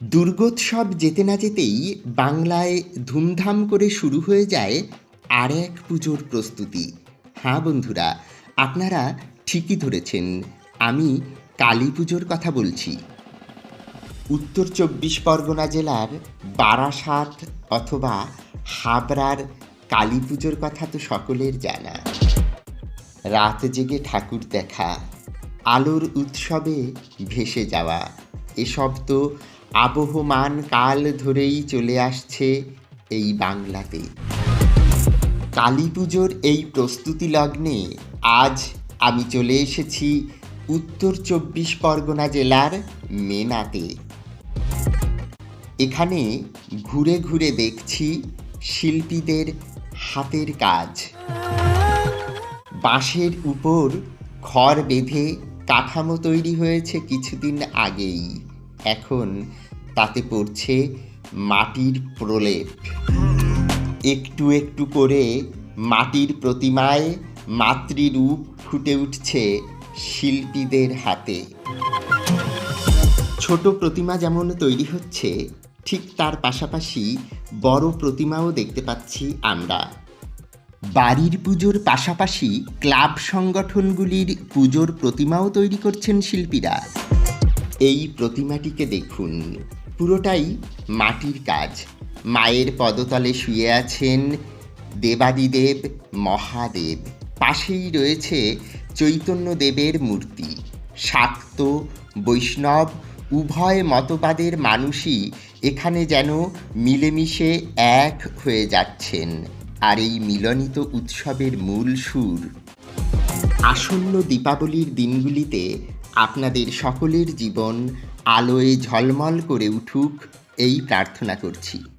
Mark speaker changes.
Speaker 1: দুর্গোৎসব যেতে না যেতেই বাংলায় ধুমধাম করে শুরু হয়ে যায় আর এক পুজোর প্রস্তুতি। হ্যাঁ বন্ধুরা, আপনারা ঠিকই ধরেছেন, আমি কালী পুজোর কথা বলছি। উত্তর চব্বিশ পরগনা জেলার বারাসাত অথবা হাবড়ার কালী পুজোর কথা তো সকলের জানা। রাত জেগে ঠাকুর দেখা, আলোর উৎসবে ভেসে যাওয়া, এসব তো আবহমান কাল ধরেই চলে আসছে এই বাংলাতে। কালী পুজোর এই প্রস্তুতি লগ্নে আজ আমি চলে এসেছি উত্তর চব্বিশ পরগনা জেলার মেনাতে। এখানে ঘুরে ঘুরে দেখছি শিল্পীদের হাতের কাজ। বাঁশের উপর খড় বেঁধে কাঠামো তৈরি হয়েছে কিছুদিন আগেই। এখন তাতে পড়ছে মাটির প্রলেপ। একটু একটু করে মাটির প্রতিমায় মাতৃরূপ ফুটে উঠছে শিল্পীদের হাতে। ছোট প্রতিমা যেমন তৈরি হচ্ছে, ঠিক তার পাশাপাশি বড় প্রতিমাও দেখতে পাচ্ছি আমরা। বাড়ির পুজোর পাশাপাশি ক্লাব সংগঠনগুলির পুজোর প্রতিমাও তৈরি করছেন শিল্পীরা। এই প্রতিমাটিকে দেখুন। পুরোটাই মাটির কাজ। মায়ের পদতলে শুয়ে আছেন দেবাদিদেব মহাদেব। পাশেই রয়েছে চৈতন্যদেবের মূর্তি। শাক্ত, বৈষ্ণব, উভয় মতবাদের মানুষই এখানে যেন মিলেমিশে এক হয়ে যাচ্ছেন। আর এই মিলনিত উৎসবের মূল সুর। আসন্ন দীপাবলির দিনগুলিতে আপনাদের সকলের জীবন আলোয় ঝলমল করে উঠুক এই প্রার্থনা করছি।